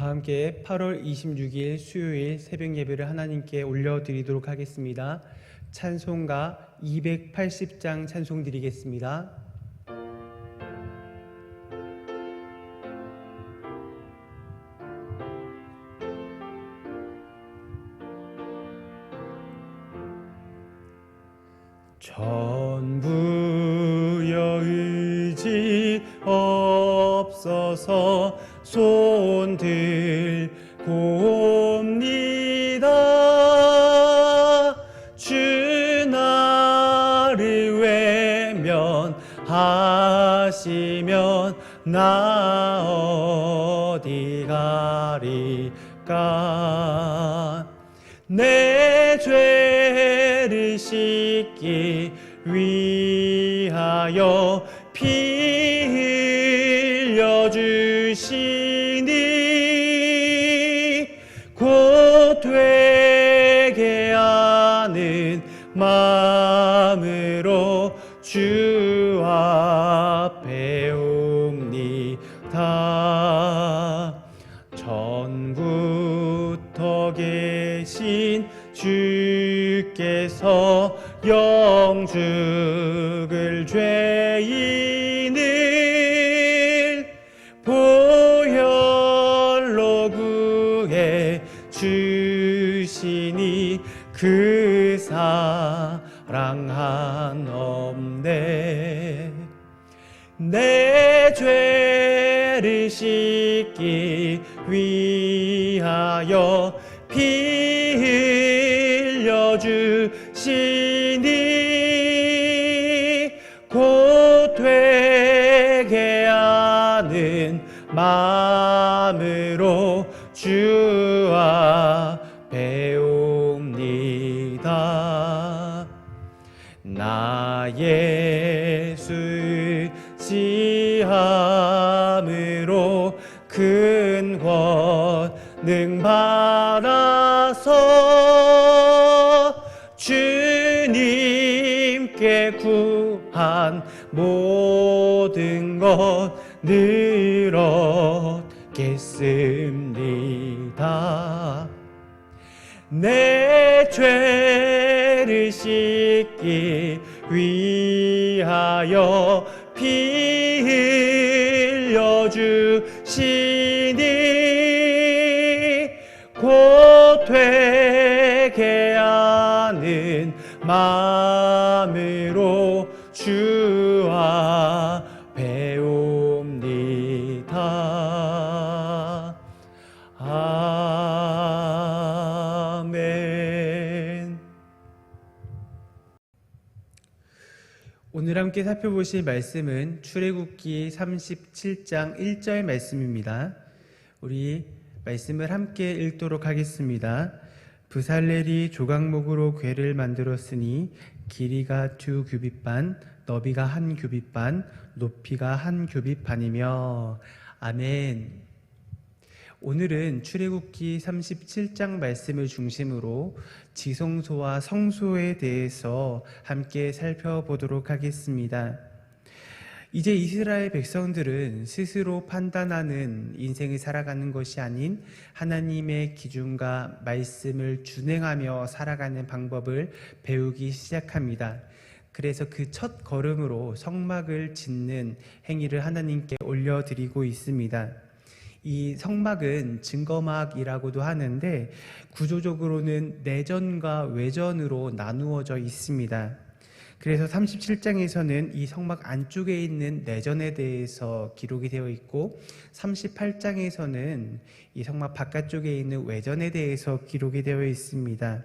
다 함께 8월 26일 수요일 새벽 예배를 하나님께 올려드리도록 하겠습니다. 찬송가 280장 찬송 드리겠습니다. 없어서 손 들고 옵니다. 주 나를 외면하시면 나 어디 가리까? 내 죄를 씻기 위하여 곧 되게 하는 마음으로 주 앞에 옵니다. 영죽 주시니 그 사랑 한없네. 내 죄를 씻기 위하여 내 죄를 씻기 위하여 오늘 함께 살펴보실 말씀은 출애굽기 37장 1절 말씀입니다. 우리 말씀을 함께 읽도록 하겠습니다. 부살렐이 조각목으로 궤를 만들었으니 길이가 두 규빗 반, 너비가 한 규빗 반, 높이가 한 규빗 반이며 아멘. 오늘은 출애굽기 37장 말씀을 중심으로 지성소와 성소에 대해서 함께 살펴보도록 하겠습니다. 이제 이스라엘 백성들은 스스로 판단하는 인생을 살아가는 것이 아닌 하나님의 기준과 말씀을 준행하며 살아가는 방법을 배우기 시작합니다. 그래서 그 첫 걸음으로 성막을 짓는 행위를 하나님께 올려드리고 있습니다. 이 성막은 증거막이라고도 하는데 구조적으로는 내전과 외전으로 나누어져 있습니다. 그래서 37장에서는 이 성막 안쪽에 있는 내전에 대해서 기록이 되어 있고 38장에서는 이 성막 바깥쪽에 있는 외전에 대해서 기록이 되어 있습니다.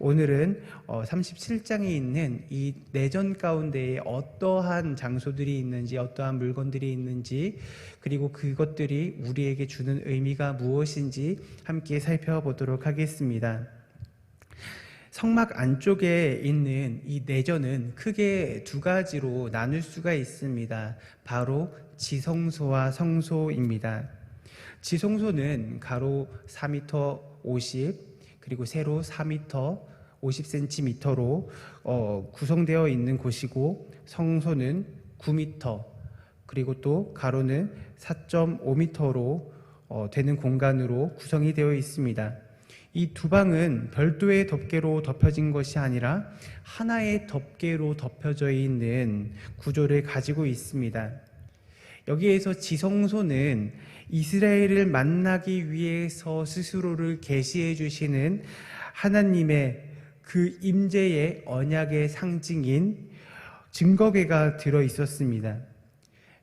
오늘은 37장에 있는 이 내전 가운데에 어떠한 장소들이 있는지 어떠한 물건들이 있는지 그리고 그것들이 우리에게 주는 의미가 무엇인지 함께 살펴보도록 하겠습니다. 성막 안쪽에 있는 이 내전은 크게 두 가지로 나눌 수가 있습니다. 바로 지성소와 성소입니다. 지성소는 가로 4m 50 그리고 세로 4m 50cm로 어, 구성되어 있는 곳이고 성소는 9m 그리고 또 가로는 4.5m로 어, 되는 공간으로 구성이 되어 있습니다. 이 두 방은 별도의 덮개로 덮여진 것이 아니라 하나의 덮개로 덮여져 있는 구조를 가지고 있습니다. 여기에서 지성소는 이스라엘을 만나기 위해서 스스로를 계시해 주시는 하나님의 그 임재의 언약의 상징인 증거궤가 들어 있었습니다.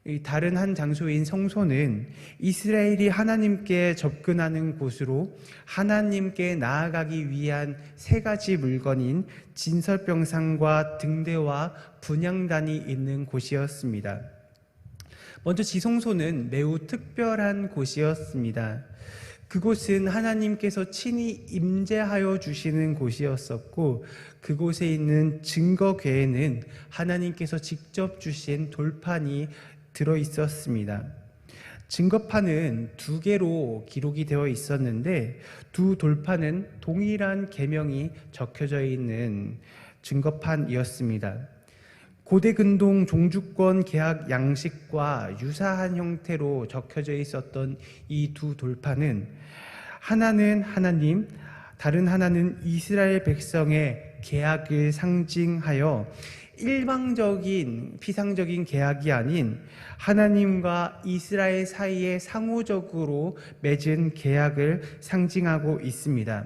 이 다른 한 장소인 성소는 이스라엘이 하나님께 접근하는 곳으로 하나님께 나아가기 위한 세 가지 물건인 진설병상과 등대와 분향단이 있는 곳이었습니다. 먼저 지성소는 매우 특별한 곳이었습니다. 그곳은 하나님께서 친히 임재하여 주시는 곳이었었고 그곳에 있는 증거궤에는 하나님께서 직접 주신 돌판이 들어 있었습니다. 증거판은 두 개로 기록이 되어 있었는데 두 돌판은 동일한 계명이 적혀져 있는 증거판이었습니다. 고대 근동 종주권 계약 양식과 유사한 형태로 적혀져 있었던 이 두 돌판은 하나는 하나님, 다른 하나는 이스라엘 백성의 계약을 상징하여 일방적인 피상적인 계약이 아닌 하나님과 이스라엘 사이에 상호적으로 맺은 계약을 상징하고 있습니다.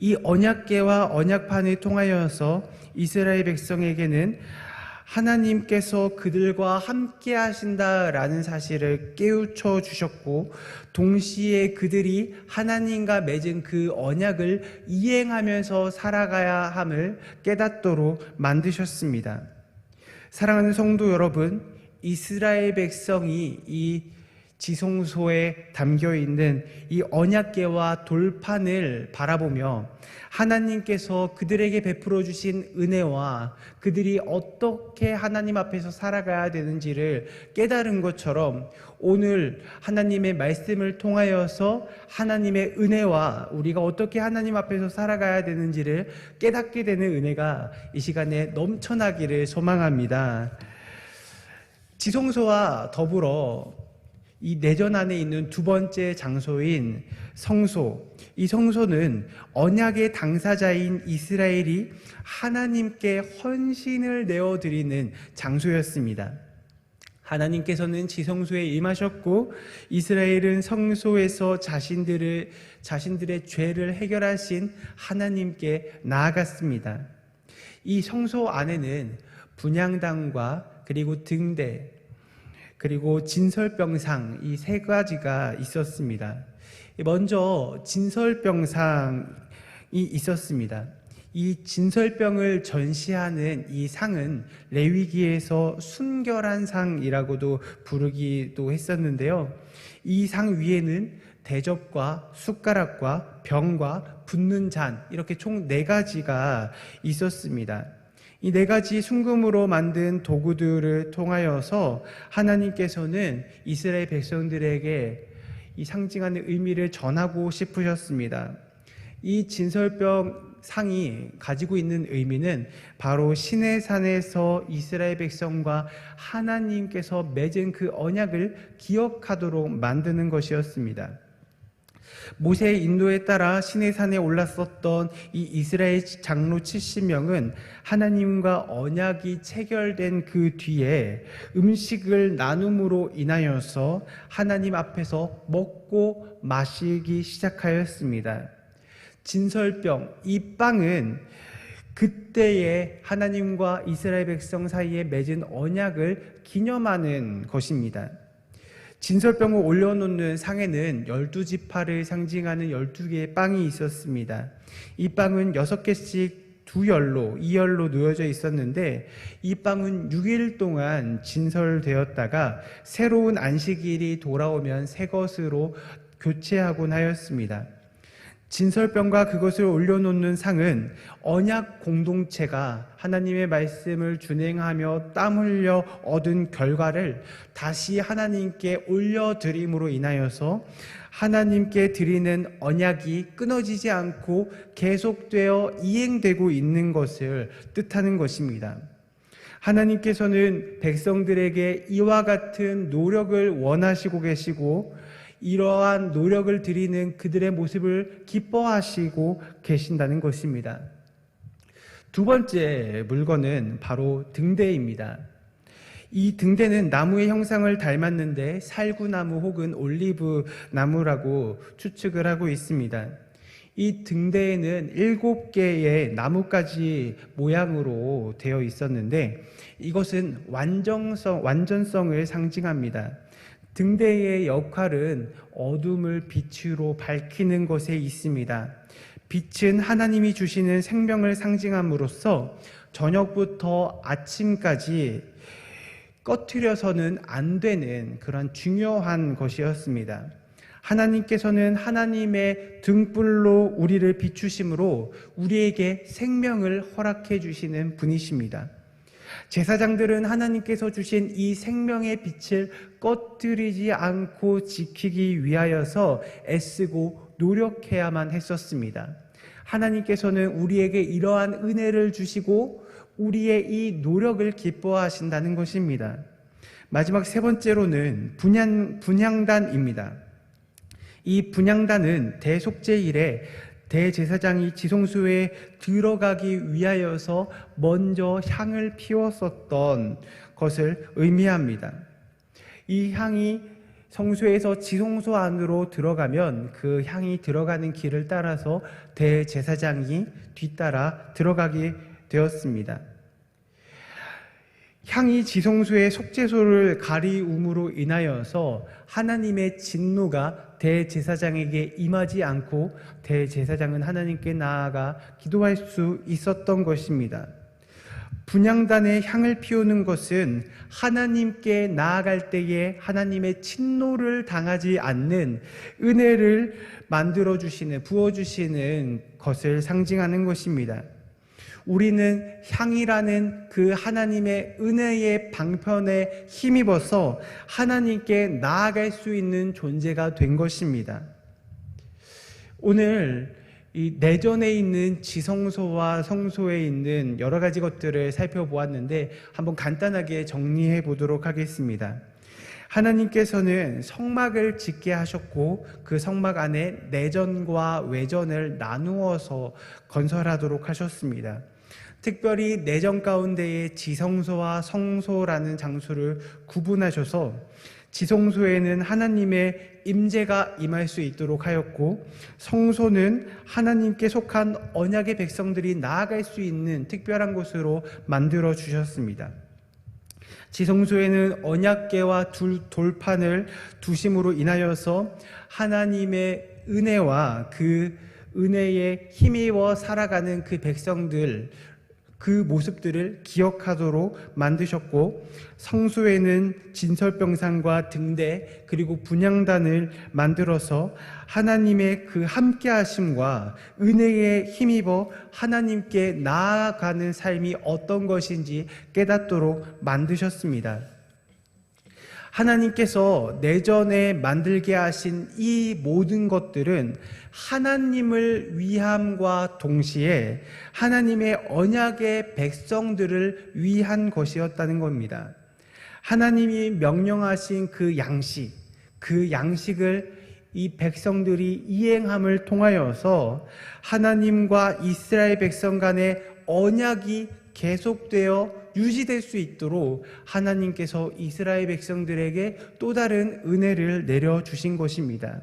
이 언약계와 언약판을 통하여서 이스라엘 백성에게는 하나님께서 그들과 함께 하신다라는 사실을 깨우쳐 주셨고 동시에 그들이 하나님과 맺은 그 언약을 이행하면서 살아가야 함을 깨닫도록 만드셨습니다. 사랑하는 성도 여러분, 이스라엘 백성이 이 지성소에 담겨 있는 이 언약계와 돌판을 바라보며 하나님께서 그들에게 베풀어 주신 은혜와 그들이 어떻게 하나님 앞에서 살아가야 되는지를 깨달은 것처럼 오늘 하나님의 말씀을 통하여서 하나님의 은혜와 우리가 어떻게 하나님 앞에서 살아가야 되는지를 깨닫게 되는 은혜가 이 시간에 넘쳐나기를 소망합니다. 지성소와 더불어 이 내전 안에 있는 두 번째 장소인 성소. 이 성소는 언약의 당사자인 이스라엘이 하나님께 헌신을 내어드리는 장소였습니다. 하나님께서는 지성소에 임하셨고 이스라엘은 성소에서 자신들을 자신들의 죄를 해결하신 하나님께 나아갔습니다. 이 성소 안에는 분양당과 그리고 등대 그리고 진설병상 이 세 가지가 있었습니다. 먼저 진설병상이 있었습니다. 이 진설병을 전시하는 이 상은 레위기에서 순결한 상이라고도 부르기도 했었는데요. 이 상 위에는 대접과 숟가락과 병과 붓는 잔 이렇게 총 네 가지가 있었습니다. 이 네 가지 순금으로 만든 도구들을 통하여서 하나님께서는 이스라엘 백성들에게 이 상징하는 의미를 전하고 싶으셨습니다. 이 진설병 상이 가지고 있는 의미는 바로 신의 산에서 이스라엘 백성과 하나님께서 맺은 그 언약을 기억하도록 만드는 것이었습니다. 모세의 인도에 따라 신의 산에 올랐었던 이 이스라엘 장로 70명은 하나님과 언약이 체결된 그 뒤에 음식을 나눔으로 인하여서 하나님 앞에서 먹고 마시기 시작하였습니다. 진설병, 이 빵은 그때의 하나님과 이스라엘 백성 사이에 맺은 언약을 기념하는 것입니다. 진설병을 올려놓는 상에는 열두 지파를 상징하는 열두 개의 빵이 있었습니다. 이 빵은 여섯 개씩 두 열로, 이 열로 놓여져 있었는데 이 빵은 6일 동안 진설되었다가 새로운 안식일이 돌아오면 새 것으로 교체하곤 하였습니다. 진설병과 그것을 올려놓는 상은 언약 공동체가 하나님의 말씀을 준행하며 땀 흘려 얻은 결과를 다시 하나님께 올려드림으로 인하여서 하나님께 드리는 언약이 끊어지지 않고 계속되어 이행되고 있는 것을 뜻하는 것입니다. 하나님께서는 백성들에게 이와 같은 노력을 원하시고 계시고 이러한 노력을 드리는 그들의 모습을 기뻐하시고 계신다는 것입니다. 두 번째 물건은 바로 등대입니다. 이 등대는 나무의 형상을 닮았는데 살구나무 혹은 올리브 나무라고 추측을 하고 있습니다. 이 등대에는 일곱 개의 나뭇가지 모양으로 되어 있었는데 이것은 완전성, 완전성을 상징합니다. 등대의 역할은 어둠을 빛으로 밝히는 것에 있습니다. 빛은 하나님이 주시는 생명을 상징함으로써 저녁부터 아침까지 꺼트려서는 안 되는 그런 중요한 것이었습니다. 하나님께서는 하나님의 등불로 우리를 비추심으로 우리에게 생명을 허락해 주시는 분이십니다. 제사장들은 하나님께서 주신 이 생명의 빛을 꺼뜨리지 않고 지키기 위하여서 애쓰고 노력해야만 했었습니다. 하나님께서는 우리에게 이러한 은혜를 주시고 우리의 이 노력을 기뻐하신다는 것입니다. 마지막 세 번째로는 분양, 분양단입니다. 이 분양단은 대속제 일에 대제사장이 지성소에 들어가기 위하여서 먼저 향을 피웠었던 것을 의미합니다. 이 향이 성소에서 지성소 안으로 들어가면 그 향이 들어가는 길을 따라서 대제사장이 뒤따라 들어가게 되었습니다. 향이 지성소의 속죄소를 가리움으로 인하여서 하나님의 진노가 대제사장에게 임하지 않고 대제사장은 하나님께 나아가 기도할 수 있었던 것입니다. 분양단에 향을 피우는 것은 하나님께 나아갈 때에 하나님의 친노를 당하지 않는 은혜를 만들어 주시는 부어 주시는 것을 상징하는 것입니다. 우리는 향이라는 그 하나님의 은혜의 방편에 힘입어서 하나님께 나아갈 수 있는 존재가 된 것입니다. 오늘 이 내전에 있는 지성소와 성소에 있는 여러 가지 것들을 살펴보았는데 한번 간단하게 정리해 보도록 하겠습니다. 하나님께서는 성막을 짓게 하셨고 그 성막 안에 내전과 외전을 나누어서 건설하도록 하셨습니다. 특별히 내전 가운데에 지성소와 성소라는 장소를 구분하셔서 지성소에는 하나님의 임재가 임할 수 있도록 하였고 성소는 하나님께 속한 언약의 백성들이 나아갈 수 있는 특별한 곳으로 만들어 주셨습니다. 지성소에는 언약계와 둘 돌판을 두심으로 인하여서 하나님의 은혜와 그 은혜에 힘입어 살아가는 그 백성들 그 모습들을 기억하도록 만드셨고 성소에는 진설병상과 등대 그리고 분양단을 만들어서 하나님의 그 함께 하심과 은혜에 힘입어 하나님께 나아가는 삶이 어떤 것인지 깨닫도록 만드셨습니다. 하나님께서 내전에 만들게 하신 이 모든 것들은 하나님을 위함과 동시에 하나님의 언약의 백성들을 위한 것이었다는 겁니다. 하나님이 명령하신 그 양식, 그 양식을 이 백성들이 이행함을 통하여서 하나님과 이스라엘 백성 간의 언약이 계속되어 유지될 수 있도록 하나님께서 이스라엘 백성들에게 또 다른 은혜를 내려 주신 것입니다.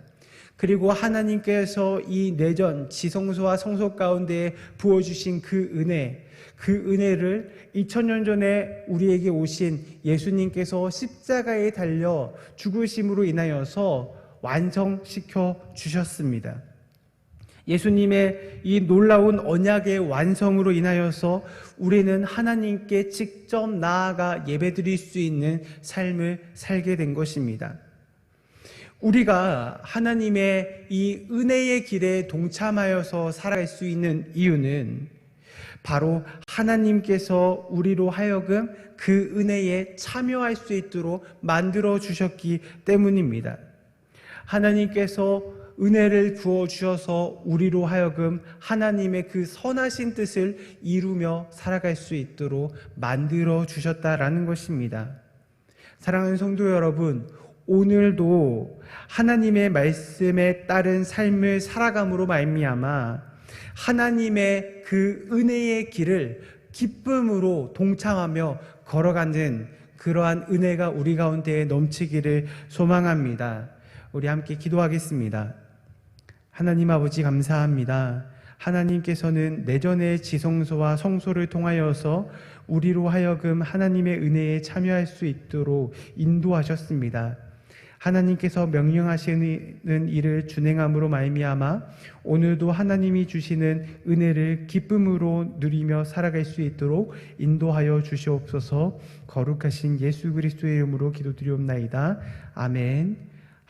그리고 하나님께서 이 내전 지성소와 성소 가운데 부어 주신 그 은혜 그 은혜를 2000년 전에 우리에게 오신 예수님께서 십자가에 달려 죽으심으로 인하여서 완성시켜 주셨습니다. 예수님의 이 놀라운 언약의 완성으로 인하여서 우리는 하나님께 직접 나아가 예배드릴 수 있는 삶을 살게 된 것입니다. 우리가 하나님의 이 은혜의 길에 동참하여서 살아갈 수 있는 이유는 바로 하나님께서 우리로 하여금 그 은혜에 참여할 수 있도록 만들어 주셨기 때문입니다. 하나님께서 은혜를 부어 주셔서 우리로 하여금 하나님의 그 선하신 뜻을 이루며 살아갈 수 있도록 만들어 주셨다라는 것입니다. 사랑하는 성도 여러분, 오늘도 하나님의 말씀에 따른 삶을 살아감으로 말미암아 하나님의 그 은혜의 길을 기쁨으로 동참하며 걸어가는 그러한 은혜가 우리 가운데에 넘치기를 소망합니다. 우리 함께 기도하겠습니다. 하나님 아버지 감사합니다. 하나님께서는 내전의 지성소와 성소를 통하여서 우리로 하여금 하나님의 은혜에 참여할 수 있도록 인도하셨습니다. 하나님께서 명령하시는 일을 준행함으로 말미암아 오늘도 하나님이 주시는 은혜를 기쁨으로 누리며 살아갈 수 있도록 인도하여 주시옵소서. 거룩하신 예수 그리스도의 이름으로 기도드리옵나이다. 아멘.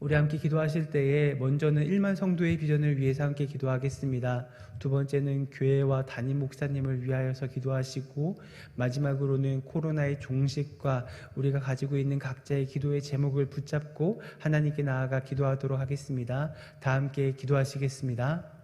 우리 함께 기도하실 때에 먼저는 1만 성도의 비전을 위해서 함께 기도하겠습니다. 두 번째는 교회와 담임 목사님을 위하여서 기도하시고 마지막으로는 코로나의 종식과 우리가 가지고 있는 각자의 기도의 제목을 붙잡고 하나님께 나아가 기도하도록 하겠습니다. 다 함께 기도하시겠습니다.